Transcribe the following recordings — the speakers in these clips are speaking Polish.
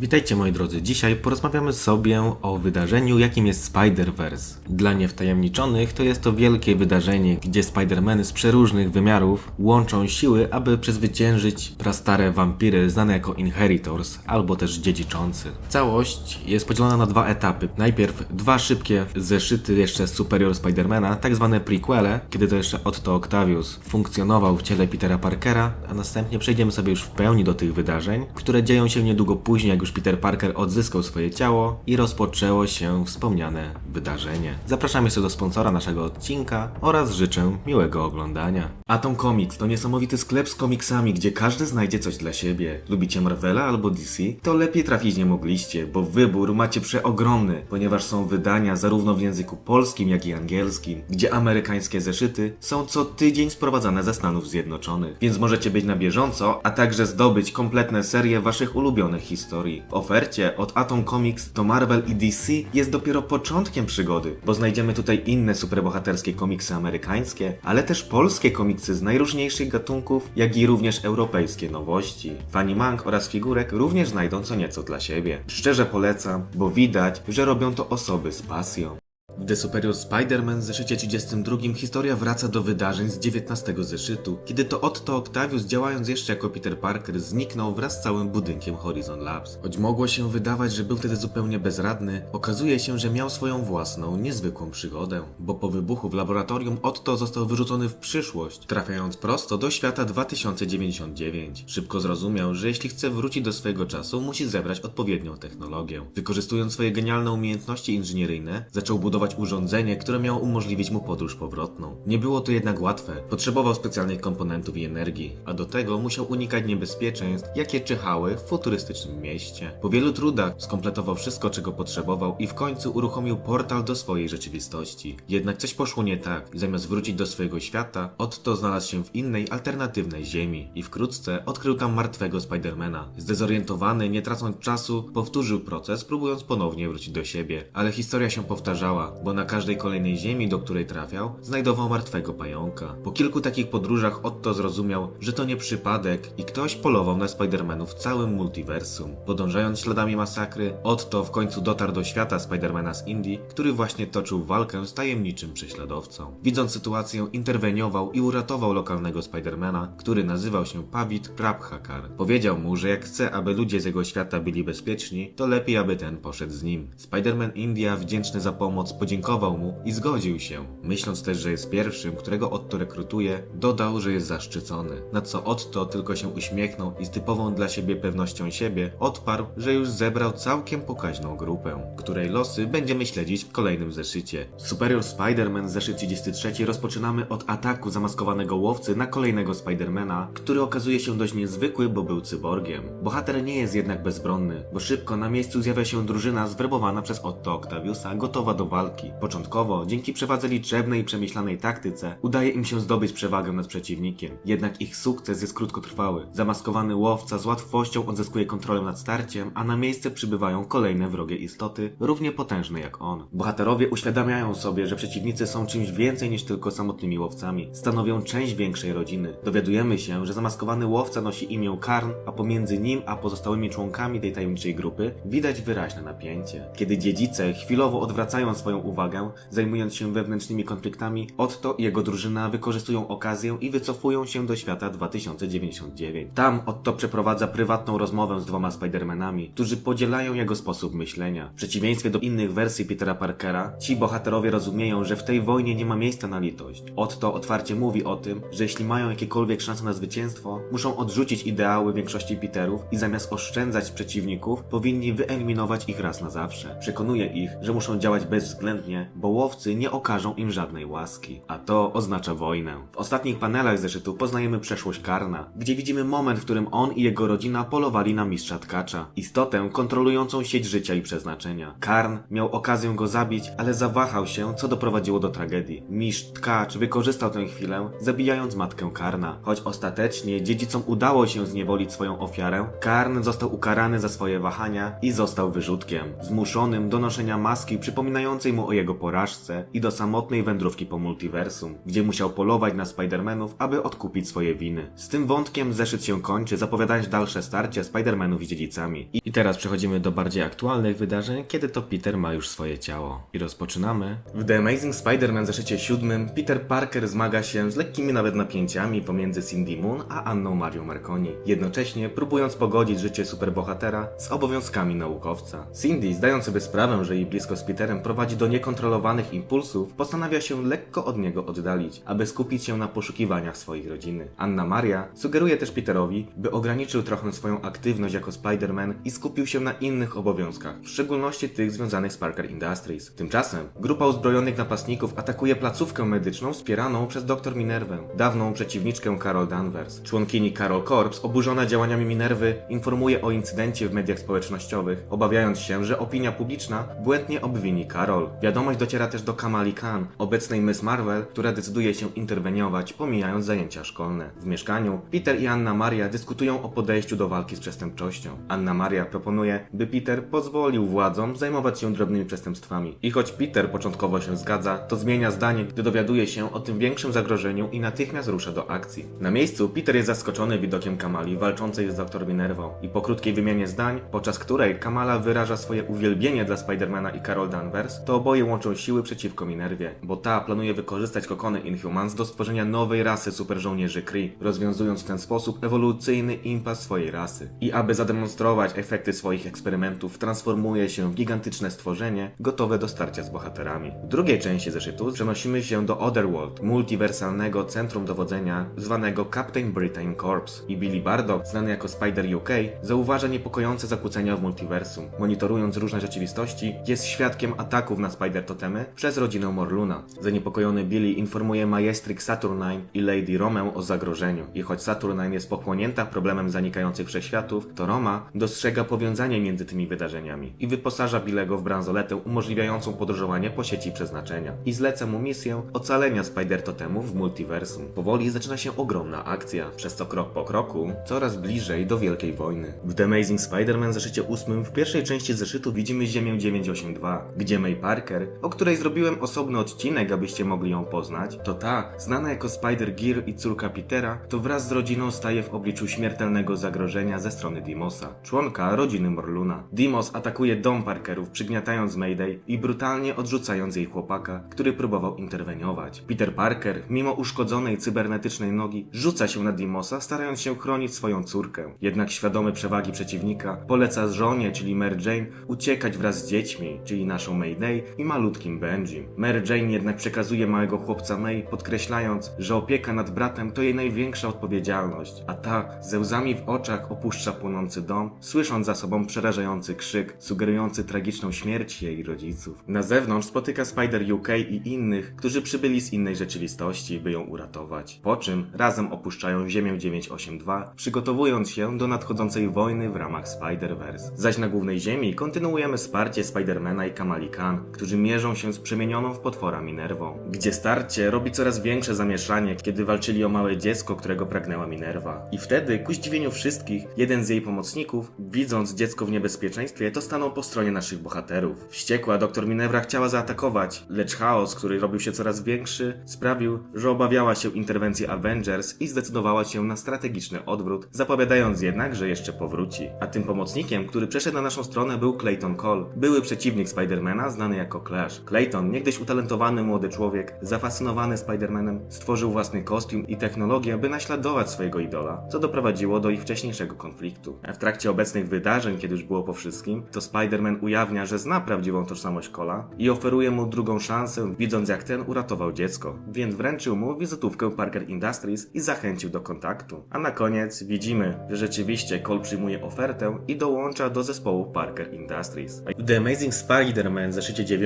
Witajcie moi drodzy, dzisiaj porozmawiamy sobie o wydarzeniu jakim jest Spider-Verse. Dla niewtajemniczonych to jest to wielkie wydarzenie, gdzie Spider-Many z przeróżnych wymiarów łączą siły, aby przezwyciężyć prastare wampiry znane jako Inheritors albo też dziedziczący. Całość jest podzielona na dwa etapy. Najpierw dwa szybkie zeszyty jeszcze Superior Spider-Mana, tak zwane prequele, kiedy to jeszcze Otto Octavius funkcjonował w ciele Petera Parkera, a następnie przejdziemy sobie już w pełni do tych wydarzeń, które dzieją się niedługo później, jak już Peter Parker odzyskał swoje ciało i rozpoczęło się wspomniane wydarzenie. Zapraszam jeszcze do sponsora naszego odcinka oraz życzę miłego oglądania. Atom Comics to niesamowity sklep z komiksami, gdzie każdy znajdzie coś dla siebie. Lubicie Marvela albo DC? To lepiej trafić nie mogliście, bo wybór macie przeogromny, ponieważ są wydania zarówno w języku polskim, jak i angielskim, gdzie amerykańskie zeszyty są co tydzień sprowadzane ze Stanów Zjednoczonych, więc możecie być na bieżąco, a także zdobyć kompletne serie waszych ulubionych historii. Ofercie od Atom Comics to Marvel i DC jest dopiero początkiem przygody, bo znajdziemy tutaj inne superbohaterskie komiksy amerykańskie, ale też polskie komiksy z najróżniejszych gatunków, jak i również europejskie nowości. Fani mang oraz figurek również znajdą co nieco dla siebie. Szczerze polecam, bo widać, że robią to osoby z pasją. The Superior Spider-Man zeszycie 32 historia wraca do wydarzeń z 19 zeszytu, kiedy to Otto Octavius działając jeszcze jako Peter Parker zniknął wraz z całym budynkiem Horizon Labs. Choć mogło się wydawać, że był wtedy zupełnie bezradny, okazuje się, że miał swoją własną, niezwykłą przygodę, bo po wybuchu w laboratorium Otto został wyrzucony w przyszłość, trafiając prosto do świata 2099. Szybko zrozumiał, że jeśli chce wrócić do swojego czasu, musi zebrać odpowiednią technologię. Wykorzystując swoje genialne umiejętności inżynieryjne, zaczął budować urządzenie, które miało umożliwić mu podróż powrotną. Nie było to jednak łatwe. Potrzebował specjalnych komponentów i energii, a do tego musiał unikać niebezpieczeństw, jakie czyhały w futurystycznym mieście. Po wielu trudach skompletował wszystko, czego potrzebował i w końcu uruchomił portal do swojej rzeczywistości. Jednak coś poszło nie tak i zamiast wrócić do swojego świata, Otto znalazł się w innej, alternatywnej ziemi i wkrótce odkrył tam martwego Spidermana. Zdezorientowany, nie tracąc czasu, powtórzył proces, próbując ponownie wrócić do siebie. Ale historia się powtarzała, bo na każdej kolejnej ziemi, do której trafiał, znajdował martwego pająka. Po kilku takich podróżach Otto zrozumiał, że to nie przypadek i ktoś polował na Spidermanów w całym multiversum. Podążając śladami masakry, Otto w końcu dotarł do świata Spidermana z Indii, który właśnie toczył walkę z tajemniczym prześladowcą. Widząc sytuację, interweniował i uratował lokalnego Spidermana, który nazywał się Pavit Prabhakar. Powiedział mu, że jak chce, aby ludzie z jego świata byli bezpieczni, to lepiej, aby ten poszedł z nim. Spiderman India, wdzięczny za pomoc, podziękował mu i zgodził się. Myśląc też, że jest pierwszym, którego Otto rekrutuje, dodał, że jest zaszczycony. Na co Otto tylko się uśmiechnął i z typową dla siebie pewnością siebie odparł, że już zebrał całkiem pokaźną grupę, której losy będziemy śledzić w kolejnym zeszycie. Superior Spider-Man zeszyt 33 rozpoczynamy od ataku zamaskowanego łowcy na kolejnego Spidermana, który okazuje się dość niezwykły, bo był cyborgiem. Bohater nie jest jednak bezbronny, bo szybko na miejscu zjawia się drużyna zwerbowana przez Otto Octaviusa, gotowa do walki. Początkowo, dzięki przewadze liczebnej i przemyślanej taktyce, udaje im się zdobyć przewagę nad przeciwnikiem. Jednak ich sukces jest krótkotrwały. Zamaskowany łowca z łatwością odzyskuje kontrolę nad starciem, a na miejsce przybywają kolejne wrogie istoty, równie potężne jak on. Bohaterowie uświadamiają sobie, że przeciwnicy są czymś więcej niż tylko samotnymi łowcami. Stanowią część większej rodziny. Dowiadujemy się, że zamaskowany łowca nosi imię Karn, a pomiędzy nim a pozostałymi członkami tej tajemniczej grupy widać wyraźne napięcie. Kiedy dziedzice chwilowo odwracają swoją uwagę, zajmując się wewnętrznymi konfliktami, Otto i jego drużyna wykorzystują okazję i wycofują się do świata 2099. Tam Otto przeprowadza prywatną rozmowę z dwoma Spidermanami, którzy podzielają jego sposób myślenia. W przeciwieństwie do innych wersji Petera Parkera, ci bohaterowie rozumieją, że w tej wojnie nie ma miejsca na litość. Otto otwarcie mówi o tym, że jeśli mają jakiekolwiek szanse na zwycięstwo, muszą odrzucić ideały większości Peterów i zamiast oszczędzać przeciwników, powinni wyeliminować ich raz na zawsze. Przekonuje ich, że muszą działać bezwzględnie, bo łowcy nie okażą im żadnej łaski. A to oznacza wojnę. W ostatnich panelach zeszytu poznajemy przeszłość Karna, gdzie widzimy moment, w którym on i jego rodzina polowali na mistrza tkacza. Istotę kontrolującą sieć życia i przeznaczenia. Karn miał okazję go zabić, ale zawahał się, co doprowadziło do tragedii. Mistrz tkacz wykorzystał tę chwilę, zabijając matkę Karna. Choć ostatecznie dziedzicom udało się zniewolić swoją ofiarę, Karn został ukarany za swoje wahania i został wyrzutkiem, zmuszonym do noszenia maski przypominającej mu mu o jego porażce i do samotnej wędrówki po multiversum, gdzie musiał polować na Spider-Manów, aby odkupić swoje winy. Z tym wątkiem zeszyt się kończy, zapowiadając dalsze starcia Spider-Manów z dziedzicami. I i teraz przechodzimy do bardziej aktualnych wydarzeń, kiedy to Peter ma już swoje ciało. I rozpoczynamy. W The Amazing Spider-Man zeszycie siódmym Peter Parker zmaga się z lekkimi nawet napięciami pomiędzy Cindy Moon a Anną Marią Marconi, jednocześnie próbując pogodzić życie superbohatera z obowiązkami naukowca. Cindy, zdając sobie sprawę, że jej blisko z Peterem prowadzi do niekontrolowanych impulsów, postanawia się lekko od niego oddalić, aby skupić się na poszukiwaniach swojej rodziny. Anna Maria sugeruje też Peterowi, by ograniczył trochę swoją aktywność jako Spider-Man i skupił się na innych obowiązkach, w szczególności tych związanych z Parker Industries. Tymczasem grupa uzbrojonych napastników atakuje placówkę medyczną wspieraną przez dr Minervę, dawną przeciwniczkę Carol Danvers. Członkini Carol Corps, oburzona działaniami Minerwy, informuje o incydencie w mediach społecznościowych, obawiając się, że opinia publiczna błędnie obwini Carol. Wiadomość dociera też do Kamali Khan, obecnej Miss Marvel, która decyduje się interweniować, pomijając zajęcia szkolne. W mieszkaniu Peter i Anna Maria dyskutują o podejściu do walki z przestępczością. Anna Maria proponuje, by Peter pozwolił władzom zajmować się drobnymi przestępstwami. I choć Peter początkowo się zgadza, to zmienia zdanie, gdy dowiaduje się o tym większym zagrożeniu i natychmiast rusza do akcji. Na miejscu Peter jest zaskoczony widokiem Kamali walczącej z dr Minervą i po krótkiej wymianie zdań, podczas której Kamala wyraża swoje uwielbienie dla Spidermana i Carol Danvers, to oboje łączą siły przeciwko Minerwie, bo ta planuje wykorzystać kokony Inhumans do stworzenia nowej rasy superżołnierzy Kree, rozwiązując w ten sposób ewolucyjny impas swojej rasy. I aby zademonstrować efekty swoich eksperymentów, transformuje się w gigantyczne stworzenie gotowe do starcia z bohaterami. W drugiej części zeszytu przenosimy się do Otherworld, multiwersalnego centrum dowodzenia zwanego Captain Britain Corps i Billy Bardock, znany jako Spider UK, zauważa niepokojące zakłócenia w multiversum. Monitorując różne rzeczywistości, jest świadkiem ataków na Spider-Totemy przez rodzinę Morluna. Zaniepokojony Billy informuje Majestryk Saturnine i Lady Romę o zagrożeniu. I choć Saturnine jest pochłonięta problemem zanikających wszechświatów, to Roma dostrzega powiązanie między tymi wydarzeniami i wyposaża Billego w bransoletę umożliwiającą podróżowanie po sieci przeznaczenia. I zleca mu misję ocalenia Spider-Totemów w multiversum. Powoli zaczyna się ogromna akcja, przez co krok po kroku coraz bliżej do wielkiej wojny. W The Amazing Spider-Man zeszycie 8 w pierwszej części zeszytu widzimy Ziemię 982, gdzie May Parker, o której zrobiłem osobny odcinek, abyście mogli ją poznać, to ta, znana jako Spider-Gear i córka Petera, to wraz z rodziną staje w obliczu śmiertelnego zagrożenia ze strony Dimosa, członka rodziny Morluna. Dimos atakuje dom Parkerów, przygniatając Mayday i brutalnie odrzucając jej chłopaka, który próbował interweniować. Peter Parker, mimo uszkodzonej cybernetycznej nogi, rzuca się na Dimosa, starając się chronić swoją córkę. Jednak świadomy przewagi przeciwnika, poleca żonie, czyli Mary Jane, uciekać wraz z dziećmi, czyli naszą Mayday i malutkim Benjim. Mary Jane jednak przekazuje małego chłopca May, podkreślając, że opieka nad bratem to jej największa odpowiedzialność, a ta ze łzami w oczach opuszcza płonący dom, słysząc za sobą przerażający krzyk, sugerujący tragiczną śmierć jej rodziców. Na zewnątrz spotyka Spider UK i innych, którzy przybyli z innej rzeczywistości, by ją uratować. Po czym razem opuszczają Ziemię 982, przygotowując się do nadchodzącej wojny w ramach Spider-Verse. Zaś na głównej Ziemi kontynuujemy wsparcie Spidermana i Kamali Khan, którzy mierzą się z przemienioną w potwora Minerwą. Gdzie starcie robi coraz większe zamieszanie, kiedy walczyli o małe dziecko, którego pragnęła Minerva. I wtedy, ku zdziwieniu wszystkich, jeden z jej pomocników, widząc dziecko w niebezpieczeństwie, to stanął po stronie naszych bohaterów. Wściekła doktor Minerva chciała zaatakować, lecz chaos, który robił się coraz większy, sprawił, że obawiała się interwencji Avengers i zdecydowała się na strategiczny odwrót, zapowiadając jednak, że jeszcze powróci. A tym pomocnikiem, który przeszedł na naszą stronę był Clayton Cole, były przeciwnik Spidermana znany jako Clash. Clayton, niegdyś utalentowany młody człowiek, zafascynowany Spidermanem, stworzył własny kostium i technologię, by naśladować swojego idola, co doprowadziło do ich wcześniejszego konfliktu. W trakcie obecnych wydarzeń, kiedy już było po wszystkim, to Spider-Man ujawnia, że zna prawdziwą tożsamość Cola i oferuje mu drugą szansę, widząc jak ten uratował dziecko, więc wręczył mu wizytówkę Parker Industries i zachęcił do kontaktu. A na koniec widzimy, że rzeczywiście Cole przyjmuje ofertę i dołącza do zespołu Parker Industries. The Amazing Spider-Man zeszycie 9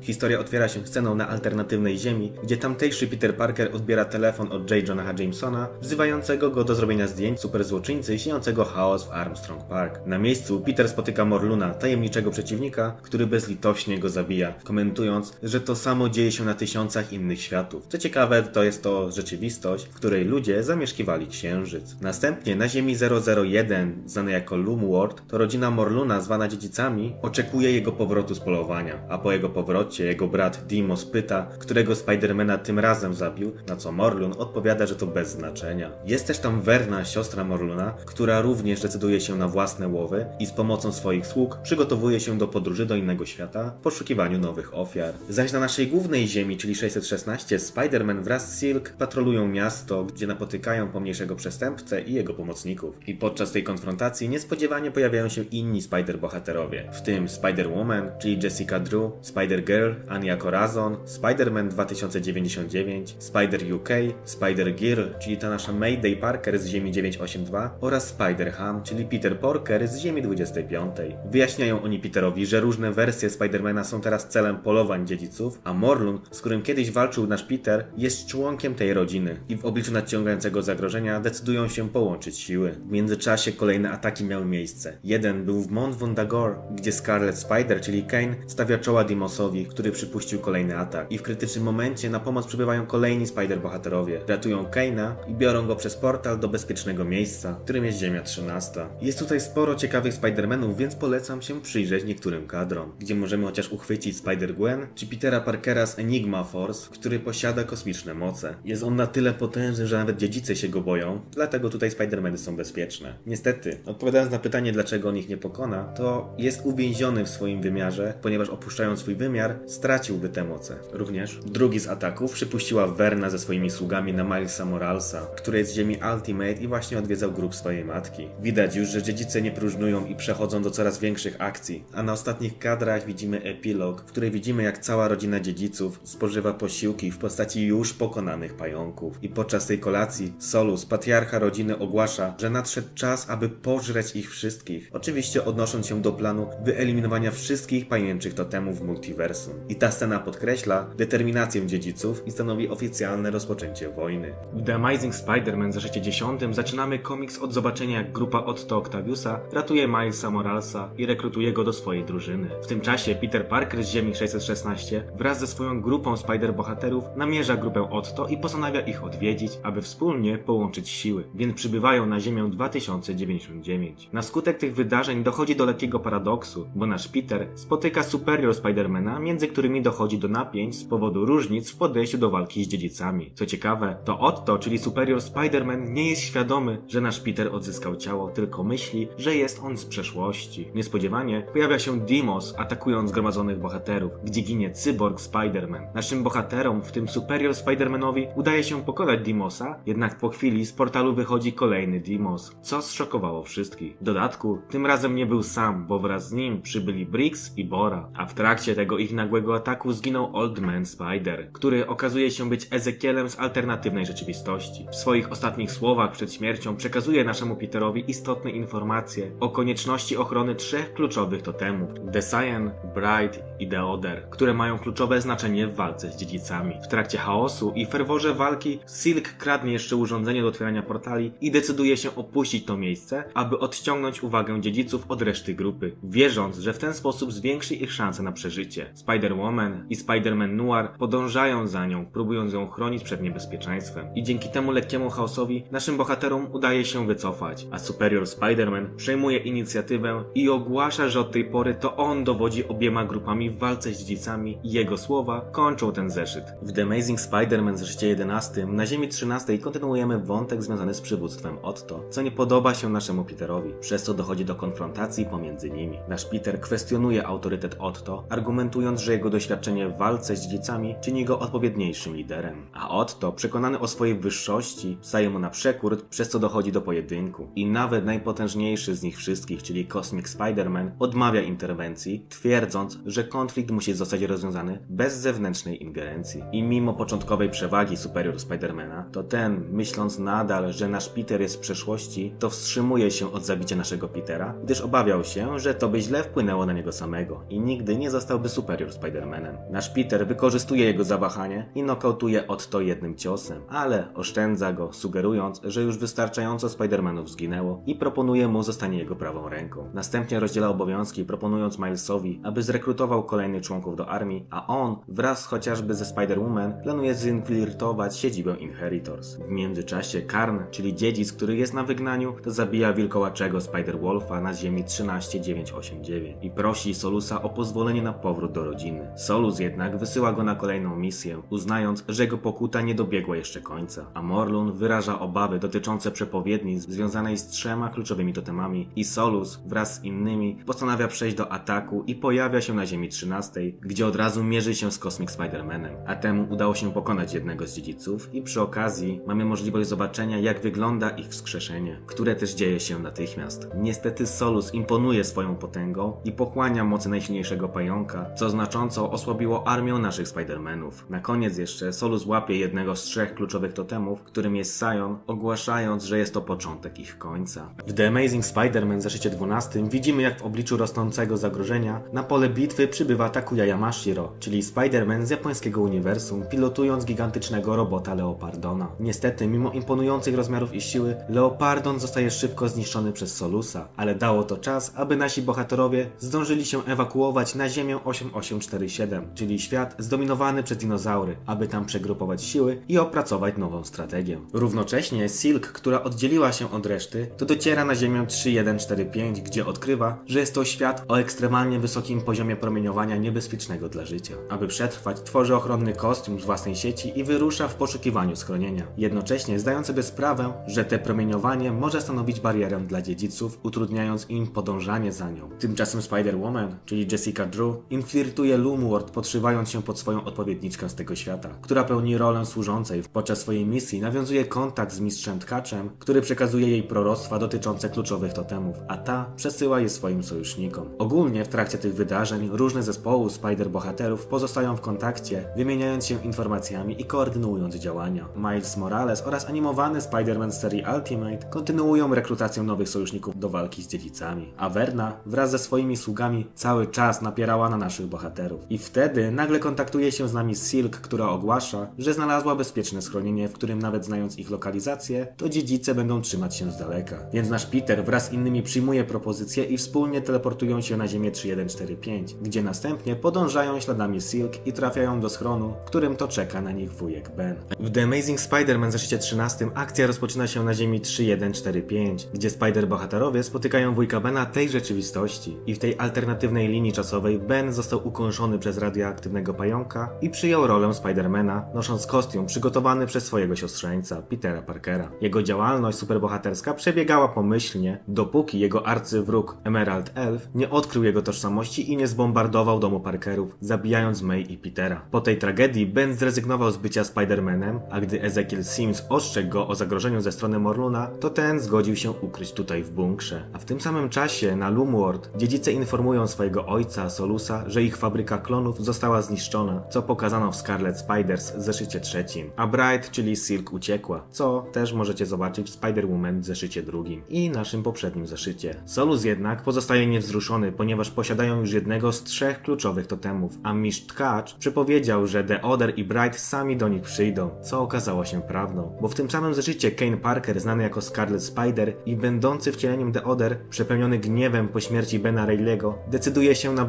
historia otwiera się sceną na alternatywnej ziemi, gdzie tamtejszy Peter Parker odbiera telefon od J. Jonaha Jamesona, wzywającego go do zrobienia zdjęć superzłoczyńcy siejącego chaos w Armstrong Park. Na miejscu Peter spotyka Morluna, tajemniczego przeciwnika, który bezlitośnie go zabija, komentując, że to samo dzieje się na tysiącach innych światów. Co ciekawe, to jest to rzeczywistość, w której ludzie zamieszkiwali księżyc. Następnie na Ziemi 001, znanej jako Loomworld, to rodzina Morluna, zwana dziedzicami, oczekuje jego powrotu z polowania, a po po jego powrocie jego brat Dimos pyta, którego Spidermana tym razem zabił, na co Morlun odpowiada, że to bez znaczenia. Jest też tam Verna, siostra Morluna, która również decyduje się na własne łowy i z pomocą swoich sług przygotowuje się do podróży do innego świata w poszukiwaniu nowych ofiar. Zaś na naszej głównej ziemi, czyli 616, Spider-Man wraz z Silk patrolują miasto, gdzie napotykają pomniejszego przestępcę i jego pomocników. I podczas tej konfrontacji niespodziewanie pojawiają się inni Spider-bohaterowie, w tym Spider-Woman, czyli Jessica Drew, Spider-Girl, Anya Corazon, Spider-Man 2099, Spider-UK, Spider-Girl, czyli ta nasza Mayday Parker z Ziemi 982 oraz Spider-Ham, czyli Peter Porker z Ziemi 25. Wyjaśniają oni Peterowi, że różne wersje Spidermana są teraz celem polowań dziedziców, a Morlun, z którym kiedyś walczył nasz Peter, jest członkiem tej rodziny i w obliczu nadciągającego zagrożenia decydują się połączyć siły. W międzyczasie kolejne ataki miały miejsce. Jeden był w Mont Vondagor, gdzie Scarlet Spider, czyli Kane, stawia czoła Dimosowi, który przypuścił kolejny atak. I w krytycznym momencie na pomoc przybywają kolejni Spider-bohaterowie. Ratują Kane'a i biorą go przez portal do bezpiecznego miejsca, którym jest Ziemia 13. Jest tutaj sporo ciekawych Spider-Manów, więc polecam się przyjrzeć niektórym kadrom, gdzie możemy chociaż uchwycić Spider-Gwen czy Petera Parkera z Enigma Force, który posiada kosmiczne moce. Jest on na tyle potężny, że nawet dziedzice się go boją, dlatego tutaj Spider-Many są bezpieczne. Niestety, odpowiadając na pytanie, dlaczego on ich nie pokona, to jest uwięziony w swoim wymiarze, ponieważ opuszczając swój wymiar, straciłby te moce. Również drugi z ataków przypuściła Verna ze swoimi sługami na Milesa Moralesa, który jest z ziemi Ultimate i właśnie odwiedzał grób swojej matki. Widać już, że dziedzice nie próżnują i przechodzą do coraz większych akcji, a na ostatnich kadrach widzimy epilog, w którym widzimy jak cała rodzina dziedziców spożywa posiłki w postaci już pokonanych pająków. I podczas tej kolacji Solus, patriarcha rodziny, ogłasza, że nadszedł czas, aby pożreć ich wszystkich. Oczywiście odnosząc się do planu wyeliminowania wszystkich pajęczych totemów w multiversum. I ta scena podkreśla determinację dziedziców i stanowi oficjalne rozpoczęcie wojny. W The Amazing Spider-Man zeszycie 10 zaczynamy komiks od zobaczenia jak grupa Otto Octaviusa ratuje Milesa Moralesa i rekrutuje go do swojej drużyny. W tym czasie Peter Parker z Ziemi 616 wraz ze swoją grupą Spider-bohaterów namierza grupę Otto i postanawia ich odwiedzić, aby wspólnie połączyć siły, więc przybywają na Ziemię 2099. Na skutek tych wydarzeń dochodzi do lekkiego paradoksu, bo nasz Peter spotyka superior Spidermana, między którymi dochodzi do napięć z powodu różnic w podejściu do walki z dziedzicami. Co ciekawe, to Otto, czyli superior Spider-Man, nie jest świadomy, że nasz Peter odzyskał ciało, tylko myśli, że jest on z przeszłości. Niespodziewanie pojawia się Dimos, atakując zgromadzonych bohaterów, gdzie ginie cyborg Spider-Man. Naszym bohaterom, w tym superior Spider-Manowi, udaje się pokonać Dimosa, jednak po chwili z portalu wychodzi kolejny Dimos, co zszokowało wszystkich. W dodatku, tym razem nie był sam, bo wraz z nim przybyli Briggs i Bora, a w trakcie tego ich nagłego ataku zginął Old Man Spider, który okazuje się być Ezekielem z alternatywnej rzeczywistości. W swoich ostatnich słowach przed śmiercią przekazuje naszemu Peterowi istotne informacje o konieczności ochrony trzech kluczowych totemów: The Cyan, Bright i The Other, które mają kluczowe znaczenie w walce z dziedzicami. W trakcie chaosu i ferworze walki Silk kradnie jeszcze urządzenie do otwierania portali i decyduje się opuścić to miejsce, aby odciągnąć uwagę dziedziców od reszty grupy, wierząc, że w ten sposób zwiększy ich szanse na przeżycie. Spider-Woman i Spider-Man Noir podążają za nią, próbując ją chronić przed niebezpieczeństwem. I dzięki temu lekkiemu chaosowi naszym bohaterom udaje się wycofać, a Superior Spider-Man przejmuje inicjatywę i ogłasza, że od tej pory to on dowodzi obiema grupami w walce z dziedzicami i jego słowa kończą ten zeszyt. W The Amazing Spider-Man zeszycie 11 na Ziemi 13 kontynuujemy wątek związany z przywództwem Otto, co nie podoba się naszemu Peterowi, przez co dochodzi do konfrontacji pomiędzy nimi. Nasz Peter kwestionuje autorytet Otto, argumentując, że jego doświadczenie w walce z dziedzicami czyni go odpowiedniejszym liderem. A Otto, przekonany o swojej wyższości, staje mu na przekór, przez co dochodzi do pojedynku. I nawet najpotężniejszy z nich wszystkich, czyli Cosmic Spider-Man, odmawia interwencji, twierdząc, że konflikt musi zostać rozwiązany bez zewnętrznej ingerencji. I mimo początkowej przewagi Superior Spidermana, to ten, myśląc nadal, że nasz Peter jest w przeszłości, to wstrzymuje się od zabicia naszego Petera, gdyż obawiał się, że to by źle wpłynęło na niego samego i nigdy nie zostałby Superior Spidermanem. Nasz Peter wykorzystuje jego zawahanie i nokautuje Otto jednym ciosem, ale oszczędza go, sugerując, że już wystarczająco Spidermanów zginęło i proponuje mu zostanie jego prawą ręką. Następnie rozdziela obowiązki, proponując Milesowi, aby zrekrutował kolejnych członków do armii, a on wraz chociażby ze Spider-Woman planuje zinfiltrować siedzibę Inheritors. W międzyczasie Karn, czyli dziedzic, który jest na wygnaniu, to zabija wilkołaczego Spider-Wolfa na ziemi 13989 i prosi Solusa o pozwolenie na na powrót do rodziny. Solus jednak wysyła go na kolejną misję, uznając, że jego pokuta nie dobiegła jeszcze końca. A Morlun wyraża obawy dotyczące przepowiedni związanej z trzema kluczowymi totemami i Solus wraz z innymi postanawia przejść do ataku i pojawia się na Ziemi 13, gdzie od razu mierzy się z Cosmic Spider-Manem. A temu udało się pokonać jednego z dziedziców i przy okazji mamy możliwość zobaczenia jak wygląda ich wskrzeszenie, które też dzieje się natychmiast. Niestety Solus imponuje swoją potęgą i pochłania mocy najsilniejszego pająka, co znacząco osłabiło armię naszych Spider-Manów. Na koniec jeszcze Solus łapie jednego z trzech kluczowych totemów, którym jest Sion, ogłaszając, że jest to początek ich końca. W The Amazing Spider-Man zeszycie 12 widzimy jak w obliczu rosnącego zagrożenia na pole bitwy przybywa Takuya Yamashiro, czyli Spider-Man z japońskiego uniwersum, pilotując gigantycznego robota Leopardona. Niestety, mimo imponujących rozmiarów i siły, Leopardon zostaje szybko zniszczony przez Solusa, ale dało to czas, aby nasi bohaterowie zdążyli się ewakuować na Ziemię 8847, czyli świat zdominowany przez dinozaury, aby tam przegrupować siły i opracować nową strategię. Równocześnie Silk, która oddzieliła się od reszty, to dociera na Ziemię 3145, gdzie odkrywa, że jest to świat o ekstremalnie wysokim poziomie promieniowania niebezpiecznego dla życia. Aby przetrwać, tworzy ochronny kostium z własnej sieci i wyrusza w poszukiwaniu schronienia. Jednocześnie zdając sobie sprawę, że te promieniowanie może stanowić barierę dla dziedziców, utrudniając im podążanie za nią. Tymczasem Spider-Woman, czyli Jessica Drew, infiltruje Loomworld, podszywając się pod swoją odpowiedniczkę z tego świata, która pełni rolę służącej. Podczas swojej misji nawiązuje kontakt z mistrzem Tkaczem, który przekazuje jej proroctwa dotyczące kluczowych totemów, a ta przesyła je swoim sojusznikom. Ogólnie w trakcie tych wydarzeń różne zespoły Spider-Bohaterów pozostają w kontakcie, wymieniając się informacjami i koordynując działania. Miles Morales oraz animowany Spider-Man serii Ultimate kontynuują rekrutację nowych sojuszników do walki z dziedzicami, a Verna wraz ze swoimi sługami cały czas napierała na naszych bohaterów. I wtedy nagle kontaktuje się z nami Silk, która ogłasza, że znalazła bezpieczne schronienie, w którym nawet znając ich lokalizację, to dziedzice będą trzymać się z daleka. Więc nasz Peter wraz z innymi przyjmuje propozycję i wspólnie teleportują się na Ziemię 3145, gdzie następnie podążają śladami Silk i trafiają do schronu, w którym to czeka na nich wujek Ben. W The Amazing Spider-Man zeszycie 13 akcja rozpoczyna się na Ziemi 3145, gdzie Spider-Bohaterowie spotykają wujka Bena tej rzeczywistości i w tej alternatywnej linii czasowej Ben został ukąszony przez radioaktywnego pająka i przyjął rolę Spidermana, nosząc kostium przygotowany przez swojego siostrzeńca, Petera Parkera. Jego działalność superbohaterska przebiegała pomyślnie, dopóki jego arcywróg Emerald Elf nie odkrył jego tożsamości i nie zbombardował domu Parkerów, zabijając May i Petera. Po tej tragedii Ben zrezygnował z bycia Spidermanem, a gdy Ezekiel Sims ostrzegł go o zagrożeniu ze strony Morluna, to ten zgodził się ukryć tutaj w bunkrze. A w tym samym czasie na Loomworld dziedzice informują swojego ojca, Solusa, że ich fabryka klonów została zniszczona, co pokazano w Scarlet Spiders w zeszycie trzecim. A Bright, czyli Silk uciekła, co też możecie zobaczyć w Spider-Woman w zeszycie drugim i naszym poprzednim zeszycie. Solus jednak pozostaje niewzruszony, ponieważ posiadają już jednego z trzech kluczowych totemów, a mistrz Tkacz przepowiedział, że The Other i Bright sami do nich przyjdą, co okazało się prawdą, bo w tym samym zeszycie Kane Parker, znany jako Scarlet Spider i będący wcieleniem The Other, przepełniony gniewem po śmierci Bena Reilly'ego, decyduje się na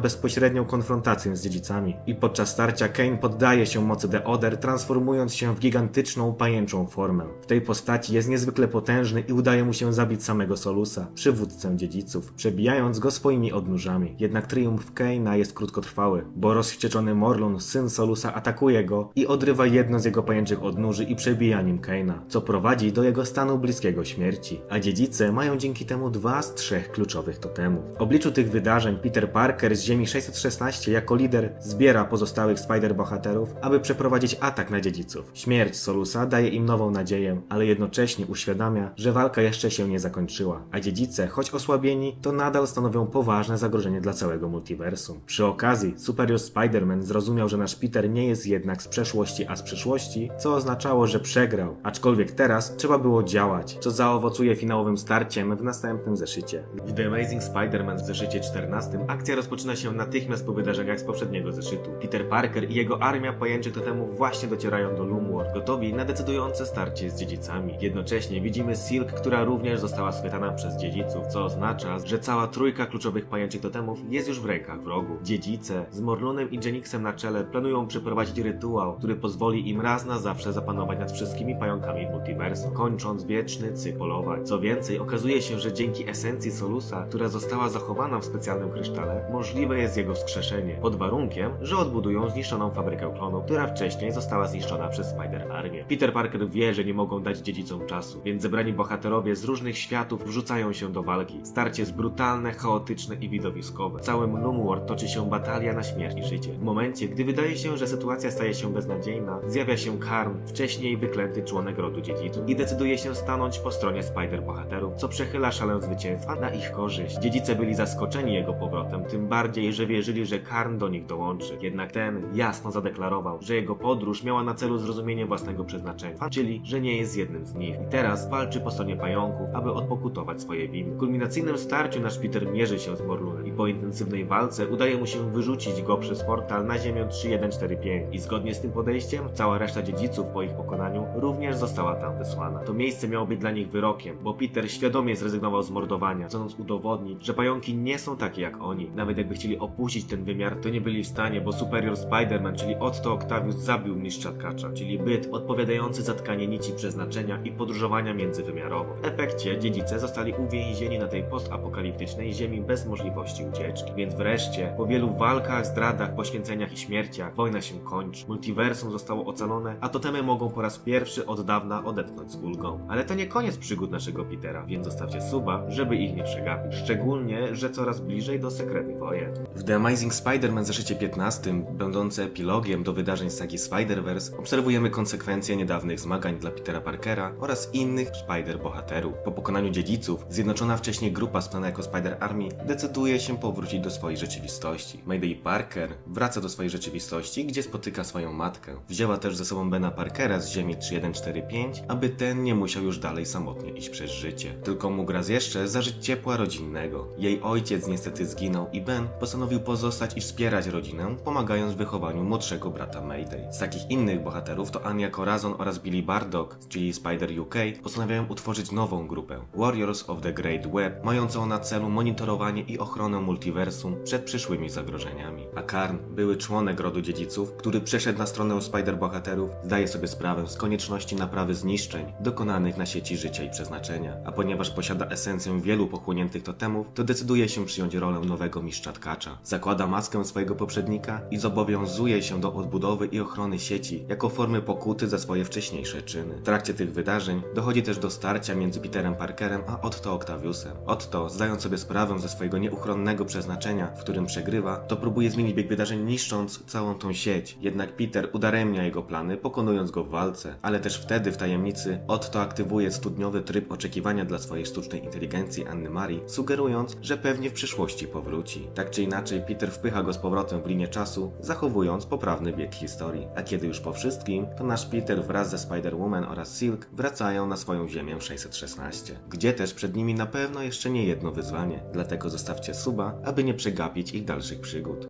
bezpośrednią konfrontację z dziedzicami. I podczas starcia Kane poddaje się mocy The Other, transformując się w gigantyczną, pajęczą formę. W tej postaci jest niezwykle potężny i udaje mu się zabić samego Solusa, przywódcę dziedziców, przebijając go swoimi odnóżami. Jednak triumf Kane'a jest krótkotrwały, bo rozwścieczony Morlun, syn Solusa, atakuje go i odrywa jedno z jego pajęczych odnóży i przebija nim Kane'a, co prowadzi do jego stanu bliskiego śmierci. A dziedzice mają dzięki temu dwa z trzech kluczowych totemów. W obliczu tych wydarzeń Peter Parker z Ziemi 616 jako lider zbiera pozostałych Spider-Bohaterów, aby przeprowadzić atak na dziedziców. Śmierć Solusa daje im nową nadzieję, ale jednocześnie uświadamia, że walka jeszcze się nie zakończyła, a dziedzice, choć osłabieni, to nadal stanowią poważne zagrożenie dla całego multiversum. Przy okazji, Superior Spider-Man zrozumiał, że nasz Peter nie jest jednak z przeszłości, a z przyszłości, co oznaczało, że przegrał, aczkolwiek teraz trzeba było działać, co zaowocuje finałowym starciem w następnym zeszycie. W The Amazing Spider-Man w zeszycie 14 akcja rozpoczyna się natychmiast po wydarzeniach z poprzedniego zeszytu. Peter Parker i jego armia pojęczych totemów właśnie docierają do Loomworld, gotowi na decydujące starcie z dziedzicami. Jednocześnie widzimy Silk, która również została schwytana przez dziedziców, co oznacza, że cała trójka kluczowych pajęczych totemów jest już w rękach wrogu. Dziedzice z Morlunem i Genixem na czele planują przeprowadzić rytuał, który pozwoli im raz na zawsze zapanować nad wszystkimi pająkami w kończąc wieczny cykl. Co więcej, okazuje się, że dzięki esencji Solusa, która została zachowana w specjalnym krysztale, możliwe jest jego jego wskrzeszenie, pod warunkiem, że odbudują zniszczoną fabrykę klonów, która wcześniej została zniszczona przez Spider Armię. Peter Parker wie, że nie mogą dać dziedzicom czasu, więc zebrani bohaterowie z różnych światów wrzucają się do walki. Starcie jest brutalne, chaotyczne i widowiskowe. W całym Lumworld toczy się batalia na śmierć i życie. W momencie, gdy wydaje się, że sytuacja staje się beznadziejna, zjawia się Karn, wcześniej wyklęty członek rodu dziedziców i decyduje się stanąć po stronie Spider-bohaterów, co przechyla szalę zwycięstwa na ich korzyść. Dziedzice byli zaskoczeni jego powrotem, tym bardziej, że wierzyli, że Karn do nich dołączy. Jednak ten jasno zadeklarował, że jego podróż miała na celu zrozumienie własnego przeznaczenia, czyli, że nie jest jednym z nich. I teraz walczy po stronie pająków, aby odpokutować swoje winy. W kulminacyjnym starciu nasz Peter mierzy się z Morlunem i po intensywnej walce udaje mu się wyrzucić go przez portal na ziemię 3145. I zgodnie z tym podejściem, cała reszta dziedziców po ich pokonaniu również została tam wysłana. To miejsce miało być dla nich wyrokiem, bo Peter świadomie zrezygnował z mordowania, chcąc udowodnić, że pająki nie są takie jak oni. Nawet jakby chcieli opuścić ten wymiar, to nie byli w stanie, bo Superior Spider-Man, czyli Otto Octavius zabił mistrza tkacza, czyli byt odpowiadający za tkanie nici przeznaczenia i podróżowania międzywymiarowo. W efekcie dziedzice zostali uwięzieni na tej postapokaliptycznej ziemi bez możliwości ucieczki. Więc wreszcie, po wielu walkach, zdradach, poświęceniach i śmierciach, wojna się kończy. Multiversum zostało ocalone, a totemy mogą po raz pierwszy od dawna odetchnąć z ulgą. Ale to nie koniec przygód naszego Petera, więc zostawcie suba, żeby ich nie przegapić. Szczególnie, że coraz bliżej do sekretnych wojen. W Amazing Spider-Man zeszycie 15, będące epilogiem do wydarzeń sagi Spider-Verse, obserwujemy konsekwencje niedawnych zmagań dla Petera Parkera oraz innych Spider-bohaterów. Po pokonaniu dziedziców, zjednoczona wcześniej grupa znana jako Spider-Army decyduje się powrócić do swojej rzeczywistości. Mayday Parker wraca do swojej rzeczywistości, gdzie spotyka swoją matkę. Wzięła też ze sobą Bena Parkera z Ziemi 3145, aby ten nie musiał już dalej samotnie iść przez życie. Tylko mógł raz jeszcze zażyć ciepła rodzinnego. Jej ojciec niestety zginął i Ben postanowił pozostać i wspierać rodzinę, pomagając w wychowaniu młodszego brata Mayday. Z takich innych bohaterów to Anya Corazon oraz Billy Bardock, czyli Spider UK, postanawiają utworzyć nową grupę Warriors of the Great Web, mającą na celu monitorowanie i ochronę multiversum przed przyszłymi zagrożeniami. A Karn, były członek rodu dziedziców, który przeszedł na stronę Spider-bohaterów, zdaje sobie sprawę z konieczności naprawy zniszczeń dokonanych na sieci życia i przeznaczenia. A ponieważ posiada esencję wielu pochłoniętych totemów, to decyduje się przyjąć rolę nowego mistrza tkacza. Zakłada maskę swojego poprzednika i zobowiązuje się do odbudowy i ochrony sieci jako formy pokuty za swoje wcześniejsze czyny. W trakcie tych wydarzeń dochodzi też do starcia między Peterem Parkerem a Otto Octaviusem. Otto, zdając sobie sprawę ze swojego nieuchronnego przeznaczenia, w którym przegrywa, to próbuje zmienić bieg wydarzeń niszcząc całą tą sieć. Jednak Peter udaremnia jego plany, pokonując go w walce. Ale też wtedy w tajemnicy Otto aktywuje studniowy tryb oczekiwania dla swojej sztucznej inteligencji Anny Marii, sugerując, że pewnie w przyszłości powróci. Tak czy inaczej, Peter wpycha go z powrotem w linię czasu, zachowując poprawny bieg historii. A kiedy już po wszystkim, to nasz Peter wraz ze Spider-Woman oraz Silk wracają na swoją ziemię 616, gdzie też przed nimi na pewno jeszcze nie jedno wyzwanie. Dlatego zostawcie suba, aby nie przegapić ich dalszych przygód.